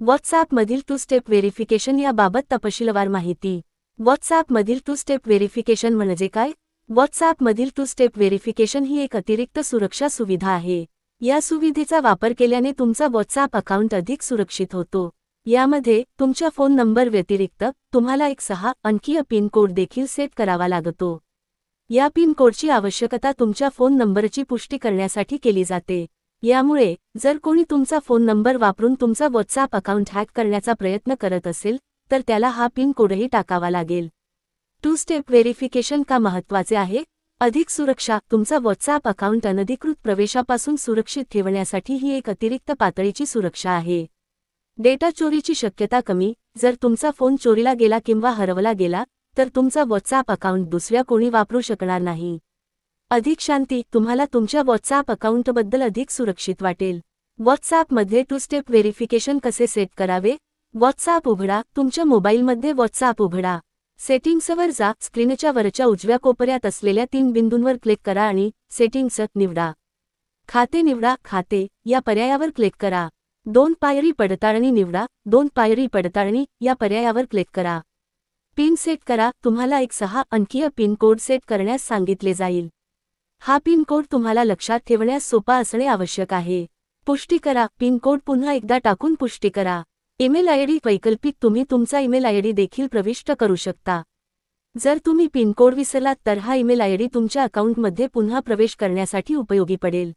व्हॉट्सॲपमधील two step verification याबाबत तपशीलवार माहिती. व्हॉट्सॲपमधील टू स्टेप व्हेरिफिकेशन म्हणजे काय? व्हॉट्सॲपमधील टू स्टेप व्हेरिफिकेशन ही एक अतिरिक्त सुरक्षा सुविधा आहे. या सुविधेचा वापर केल्याने तुमचा व्हॉट्सॲप अकाउंट अधिक सुरक्षित होतो. यामध्ये तुमच्या फोन नंबर व्यतिरिक्त तुम्हाला एक सहा अंकीय पिनकोड देखील सेट करावा लागतो. या पिनकोडची आवश्यकता तुमच्या फोन नंबरची पुष्टी करण्यासाठी केली जाते. यामुळे जर कोणी तुमचा फोन नंबर वापरून तुमचा व्हॉट्सॲप अकाउंट हॅक करण्याचा प्रयत्न करत असेल तर त्याला हा पिन कोडही टाकावा लागेल. टू स्टेप व्हेरिफिकेशन का महत्त्वाचे आहे? अधिक सुरक्षा तुमचा व्हॉट्सॲप अकाउंट अनधिकृत प्रवेशापासून सुरक्षित ठेवण्यासाठी ही एक अतिरिक्त पातळीची सुरक्षा आहे. डेटा चोरीची शक्यता कमी जर तुमचा फोन चोरीला गेला किंवा हरवला गेला तर तुमचा व्हॉट्सॲप अकाउंट दुसऱ्या कोणी वापरू शकणार नाही. अधिक शांती तुम्हाला तुमच्या व्हॉट्सॲप अकाउंटबद्दल अधिक सुरक्षित वाटेल. व्हॉट्सॲपमध्ये टू स्टेप व्हेरिफिकेशन कसे सेट करावे? व्हॉट्सॲप उघडा तुमच्या मोबाईलमध्ये व्हॉट्सॲप उघडा. सेटिंग्सवर जा स्क्रीनच्या वरच्या उजव्या कोपऱ्यात असलेल्या तीन बिंदूंवर क्लिक करा आणि सेटिंग्स निवडा. खाते निवडा खाते या पर्यायावर क्लिक करा. दोन पायरी पडताळणी निवडा दोन पायरी पडताळणी या पर्यायावर क्लिक करा. पिन सेट करा तुम्हाला एक सहा अंकीय पिन कोड सेट करण्यास सांगितले जाईल. हा पिन कोड तुम्हाला लक्षात ठेवण्यास सोपा असणे आवश्यक आहे. पुष्टी करा. पिन कोड पुन्हा एकदा टाकून पुष्टी करा. ईमेल आयडी वैकल्पिक. तुम्ही तुमचा ईमेल आयडी देखील प्रविष्ट करू शकता. जर तुम्ही पिन कोड विसरलात तर हा ईमेल आयडी तुमच्या अकाउंटमध्ये पुन्हा प्रवेश करण्यासाठी उपयोगी पडेल.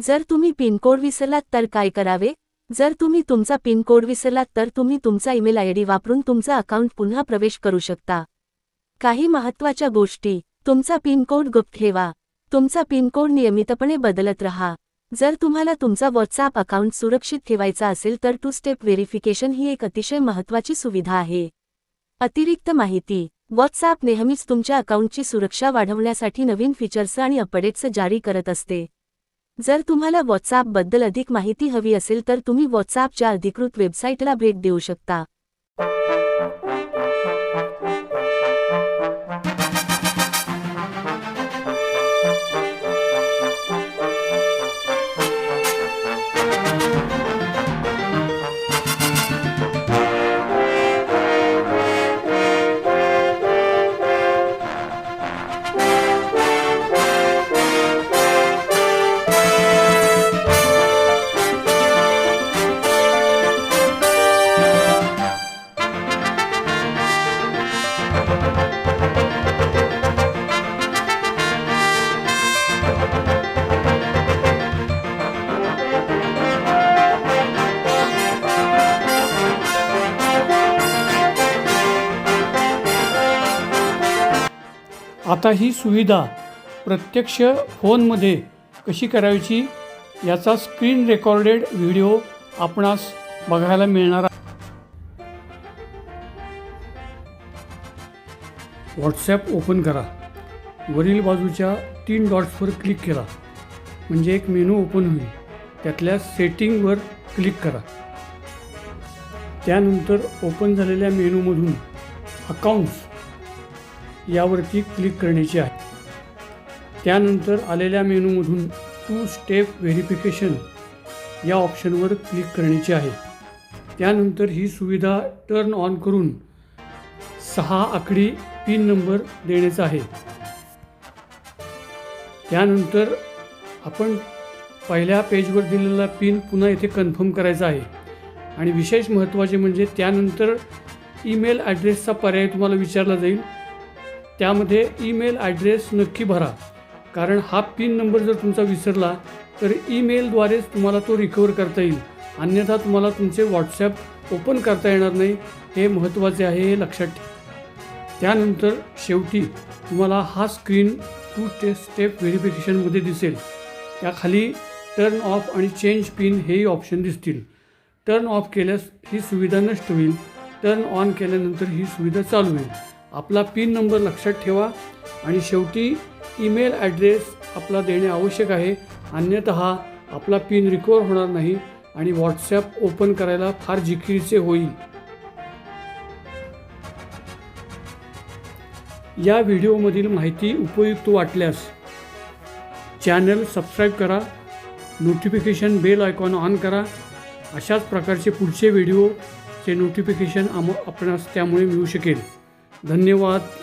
जर तुम्ही पिन कोड विसरलात तर काय करावे? जर तुम्ही तुमचा पिन कोड विसरलात तर तुम्ही तुमचा ईमेल आयडी वापरून तुमचा अकाउंट पुन्हा प्रवेश करू शकता. काही महत्त्वाच्या गोष्टी. तुमचा पिन कोड गुप्त ठेवा. तुमचा पिन कोड नियमितपणे बदलत रहा. जर तुम्हाला तुमचा व्हॉट्सॲप अकाउंट सुरक्षित ठेवायचा असेल तर टू स्टेप व्हेरिफिकेशन ही एक अतिशय महत्त्वाची सुविधा आहे. अतिरिक्त माहिती. व्हॉट्सॲप नेहमीच तुमच्या अकाउंटची सुरक्षा वाढवण्यासाठी नवीन फीचर्स आणि अपडेट्स जारी करत असते. जर तुम्हाला व्हॉट्सॲपबद्दल अधिक माहिती हवी असेल तर तुम्ही व्हॉट्सॲपच्या अधिकृत वेबसाईटला भेट देऊ शकता. आता ही सुविधा प्रत्यक्ष फोनमध्ये कशी करायची याचा स्क्रीन रेकॉर्डेड व्हिडिओ आपणास बघायला मिळणार व्हॉट्सॲप ओपन करा. वरील बाजूच्या तीन डॉट्सवर क्लिक करा म्हणजे एक मेनू ओपन होईल. त्यातल्या सेटिंगवर क्लिक करा. त्यानंतर ओपन झालेल्या मेनूमधून अकाउंट्स यावरती क्लिक करण्याची आहे. त्यानंतर आलेल्या मेनूमधून टू स्टेप व्हेरिफिकेशन या ऑप्शनवर क्लिक करण्याची आहे. त्यानंतर ही सुविधा टर्न ऑन करून सहा आकडी पिन नंबर देण्याचा आहे. त्यानंतर आपण पहिल्या पेजवर दिलेला पिन पुन्हा येथे कन्फर्म करायचा आहे. आणि विशेष महत्त्वाचे म्हणजे त्यानंतर ईमेल ॲड्रेसचा पर्याय तुम्हाला विचारला जाईल. त्यामध्ये ईमेल ॲड्रेस नक्की भरा. कारण हा पिन नंबर जर तुमचा विसरला तर ईमेलद्वारेच तुम्हाला तो रिकवर करता येईल. अन्यथा तुम्हाला तुमचे व्हॉट्सॲप ओपन करता येणार नाही. हे महत्त्वाचे आहे हे लक्षात ठेवा. त्यानंतर शेवटी तुम्हाला हा स्क्रीन टू टे स्टेप व्हेरिफिकेशनमध्ये दिसेल. त्याखाली टर्न ऑफ आणि चेंज पिन हेही ऑप्शन दिसतील. टर्न ऑफ केल्यास ही सुविधा नष्ट होईल. टर्न ऑन केल्यानंतर ही सुविधा चालू होईल. आपला पिन नंबर लक्षात ठेवा आणि शेवटी ईमेल ॲड्रेस आपला देणे आवश्यक आहे. अन्यतः आपला पिन रिकवर होणार नाही आणि व्हॉट्सॲप ओपन करायला फार जिकिरीचे होईल. या व्हिडिओमधील माहिती उपयुक्त वाटल्यास चॅनल सबस्क्राईब करा नोटिफिकेशन बेल आयकॉन ऑन करा. अशाच प्रकारचे पुढचे व्हिडिओचे नोटिफिकेशन आम आपणास त्यामुळे मिळू शकेल. धन्यवाद.